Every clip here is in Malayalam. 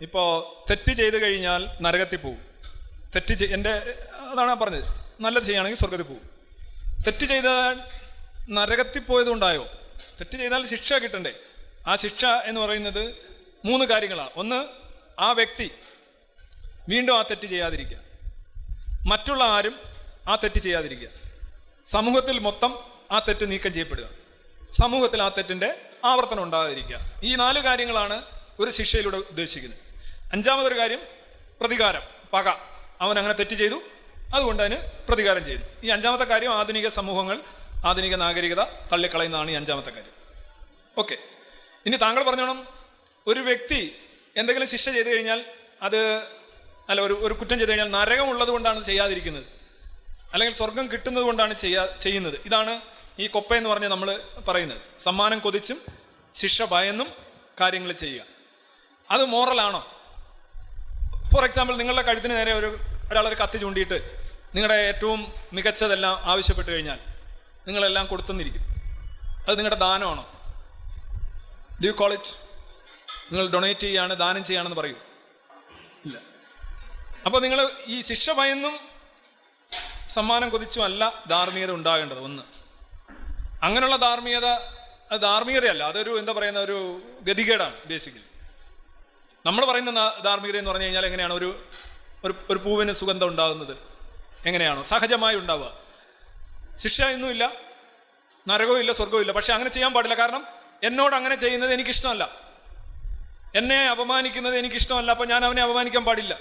ഇപ്പോൾ തെറ്റ് ചെയ്തു കഴിഞ്ഞാൽ നരകത്തിൽ പോകും തെറ്റ് ചെയ് എന്റെ അതാണ് ഞാൻ പറഞ്ഞത്. നല്ലത് ചെയ്യുകയാണെങ്കിൽ സ്വർഗത്തിൽ പോകും തെറ്റ് ചെയ്താൽ നരകത്തിൽ പോയതുണ്ടായോ തെറ്റ് ചെയ്താൽ ശിക്ഷ കിട്ടണ്ടേ? ആ ശിക്ഷ എന്ന് പറയുന്നത് മൂന്ന് കാര്യങ്ങളാണ്. ഒന്ന് ആ വ്യക്തി വീണ്ടും ആ തെറ്റ് ചെയ്യാതിരിക്കുക. മറ്റുള്ള ആരും ആ തെറ്റ് ചെയ്യാതിരിക്കുക. സമൂഹത്തിൽ മൊത്തം ആ തെറ്റ് നീക്കം ചെയ്യപ്പെടുക. സമൂഹത്തിൽ ആ തെറ്റിന്റെ ആവർത്തനം ഉണ്ടാകാതിരിക്കുക. ഈ നാല് കാര്യങ്ങളാണ് ഒരു ശിക്ഷയിലൂടെ ഉദ്ദേശിക്കുന്നത്. അഞ്ചാമതൊരു കാര്യം പ്രതികാരം പക. അവൻ അങ്ങനെ തെറ്റ് ചെയ്തു. അതുകൊണ്ട് അതിന് പ്രതികാരം ചെയ്തു. ഈ അഞ്ചാമത്തെ കാര്യം ആധുനിക സമൂഹങ്ങൾ ആധുനിക നാഗരികത തള്ളിക്കളയുന്നതാണ് ഈ അഞ്ചാമത്തെ കാര്യം. ഓക്കെ. ഇനി താങ്കൾ പറഞ്ഞോണം ഒരു വ്യക്തി എന്തെങ്കിലും ശിക്ഷ ചെയ്തു കഴിഞ്ഞാൽ അത് അല്ല ഒരു ഒരു കുറ്റം ചെയ്തു കഴിഞ്ഞാൽ നരകം ഉള്ളത് കൊണ്ടാണ് ചെയ്യാതിരിക്കുന്നത്. അല്ലെങ്കിൽ സ്വർഗം കിട്ടുന്നത് കൊണ്ടാണ് ചെയ്യാ ചെയ്യുന്നത്. ഇതാണ് ഈ കൊപ്പ എന്ന് പറഞ്ഞ് നമ്മൾ പറയുന്നത്. സമ്മാനം കൊതിച്ചും ശിക്ഷ ഭയന്നും കാര്യങ്ങൾ ചെയ്യുക. അത് മോറലാണോ? ഫോർ എക്സാമ്പിൾ നിങ്ങളുടെ കഴുത്തിന് നേരെ ഒരു ഒരാളൊരു കത്തി ചൂണ്ടിയിട്ട് നിങ്ങളുടെ ഏറ്റവും മികച്ചതെല്ലാം ആവശ്യപ്പെട്ട് കഴിഞ്ഞാൽ നിങ്ങളെല്ലാം കൊടുത്തെന്നിരിക്കും. അത് നിങ്ങളുടെ ദാനമാണോ? ഡു യു കോൾ ഇറ്റ് നിങ്ങൾ ഡൊണേറ്റ് ചെയ്യാണ് ദാനം ചെയ്യാണെന്ന് പറയൂ. ഇല്ല. അപ്പോൾ നിങ്ങൾ ഈ ശിക്ഷ ഭയന്നും സമ്മാനം കൊതിച്ചും അല്ല ധാർമ്മികത ഉണ്ടാകേണ്ടത്. ഒന്ന്. അങ്ങനെയുള്ള ധാർമ്മികത അത് ധാർമ്മികതയല്ല. അതൊരു എന്താ പറയുന്ന ഒരു ഗതികേടാണ് ബേസിക്കലി നമ്മൾ പറയുന്ന ധാർമ്മികത എന്ന് പറഞ്ഞു കഴിഞ്ഞാൽ എങ്ങനെയാണ്? ഒരു ഒരു പൂവിന് സുഗന്ധം ഉണ്ടാകുന്നത്. എങ്ങനെയാണോ? സഹജമായി ഉണ്ടാവുക. ശിക്ഷ ഒന്നുമില്ല നരകവും ഇല്ല സ്വർഗവും ഇല്ല. പക്ഷെ അങ്ങനെ ചെയ്യാൻ പാടില്ല. കാരണം എന്നോട് അങ്ങനെ ചെയ്യുന്നത് എനിക്കിഷ്ടമല്ല. എന്നെ അപമാനിക്കുന്നത് എനിക്കിഷ്ടമല്ല. അപ്പൊ ഞാൻ അവനെ അപമാനിക്കാൻ പാടില്ല.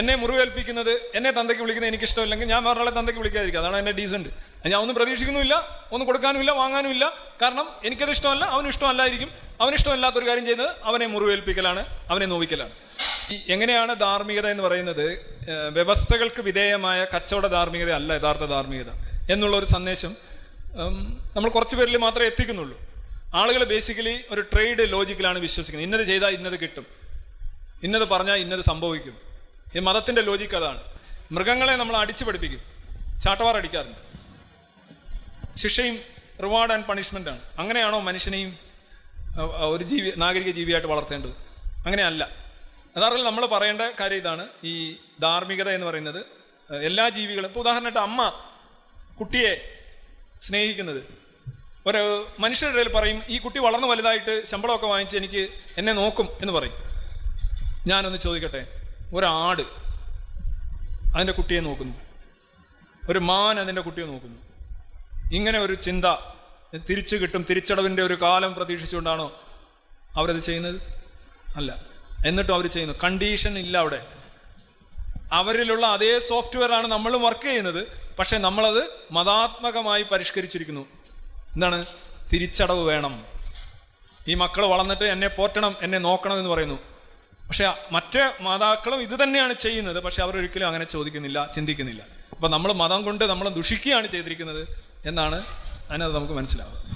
എന്നെ മുറിവേൽപ്പിക്കുന്നത് എന്നെ തന്തയ്ക്ക് വിളിക്കുന്നത് എനിക്ക് ഇഷ്ടമില്ലെങ്കിൽ ഞാൻ വേറൊരാളെ തന്തയ്ക്ക് വിളിക്കാതിരിക്കുക. അതാണ് എന്റെ ഡീസന്റ് ഞാൻ ഒന്നും പ്രതീക്ഷിക്കുന്നുമില്ല ഒന്നും കൊടുക്കാനുമില്ല വാങ്ങാനുമില്ല. കാരണം എനിക്കത് ഇഷ്ടമല്ല അവനും ഇഷ്ടമല്ലായിരിക്കും. അവനിഷ്ടമല്ലാത്തൊരു കാര്യം ചെയ്യുന്നത് അവനെ മുറിവേൽപ്പിക്കലാണ് അവനെ നോവിക്കലാണ്. ഈ എങ്ങനെയാണ് ധാർമ്മികത എന്ന് പറയുന്നത്? വ്യവസ്ഥകൾക്ക് വിധേയമായ കച്ചവട ധാർമ്മികത അല്ല യഥാർത്ഥ ധാർമ്മികത എന്നുള്ള ഒരു സന്ദേശം നമ്മൾ കുറച്ച് പേരിൽ മാത്രമേ എത്തിക്കുന്നുള്ളൂ. ആളുകൾ ബേസിക്കലി ഒരു ട്രേഡ് ലോജിക്കിലാണ് വിശ്വസിക്കുന്നത്. ഇന്നത് ചെയ്താൽ ഇന്നത് കിട്ടും. ഇന്നത് പറഞ്ഞാൽ ഇന്നത് സംഭവിക്കും. ഈ മതത്തിന്റെ ലോജിക്ക് അതാണ്. മൃഗങ്ങളെ നമ്മൾ അടിച്ചു പഠിപ്പിക്കും ചാട്ടവാർ അടിക്കാറുണ്ട്. ശിക്ഷയും റിവാർഡ് ആൻഡ് ആണ്. അങ്ങനെയാണോ മനുഷ്യനെയും ഒരു ജീവി നാഗരിക ജീവിയായിട്ട് വളർത്തേണ്ടത്? അങ്ങനെയല്ല. യഥാർത്ഥത്തിൽ നമ്മൾ പറയേണ്ട കാര്യം ഇതാണ്. ഈ ധാർമ്മികത എന്ന് പറയുന്നത് എല്ലാ ജീവികളും ഇപ്പോൾ ഉദാഹരണമായിട്ട് അമ്മ കുട്ടിയെ സ്നേഹിക്കുന്നത്. ഒരു മനുഷ്യരുടെ ഇടയിൽ പറയും ഈ കുട്ടി വളർന്നു വലുതായിട്ട് ശമ്പളമൊക്കെ വാങ്ങിച്ച് എനിക്ക് എന്നെ നോക്കും എന്ന് പറയും. ഞാനൊന്ന് ചോദിക്കട്ടെ ഒരാട് അതിന്റെ കുട്ടിയെ നോക്കുന്നു. ഒരു മാൻ അതിന്റെ കുട്ടിയെ നോക്കുന്നു. ഇങ്ങനെ ഒരു ചിന്ത തിരിച്ചു കിട്ടും തിരിച്ചടവിന്റെ ഒരു കാലം പ്രതീക്ഷിച്ചുകൊണ്ടാണോ അവരത് ചെയ്യുന്നത്? അല്ല. എന്നിട്ടും അവർ ചെയ്യുന്നു. കണ്ടീഷൻ ഇല്ല അവിടെ. അവരിലുള്ള അതേ സോഫ്റ്റ്വെയർ ആണ് നമ്മളും വർക്ക് ചെയ്യുന്നത്. പക്ഷെ നമ്മളത് മതാത്മകമായി പരിഷ്കരിച്ചിരിക്കുന്നു. എന്താണ്? തിരിച്ചടവ് വേണം. ഈ മക്കൾ വളർന്നിട്ട് എന്നെ പോറ്റണം എന്നെ നോക്കണം എന്ന് പറയുന്നു. പക്ഷെ മറ്റ് മാതാക്കളും ഇത് തന്നെയാണ് ചെയ്യുന്നത്. പക്ഷെ അവരൊരിക്കലും അങ്ങനെ ചോദിക്കുന്നില്ല ചിന്തിക്കുന്നില്ല. അപ്പൊ നമ്മൾ മതം കൊണ്ട് നമ്മൾ ദുഷിക്കുകയാണ് ചെയ്തിരിക്കുന്നത് എന്നാണ് അതിനകത്ത് നമുക്ക് മനസ്സിലാവുക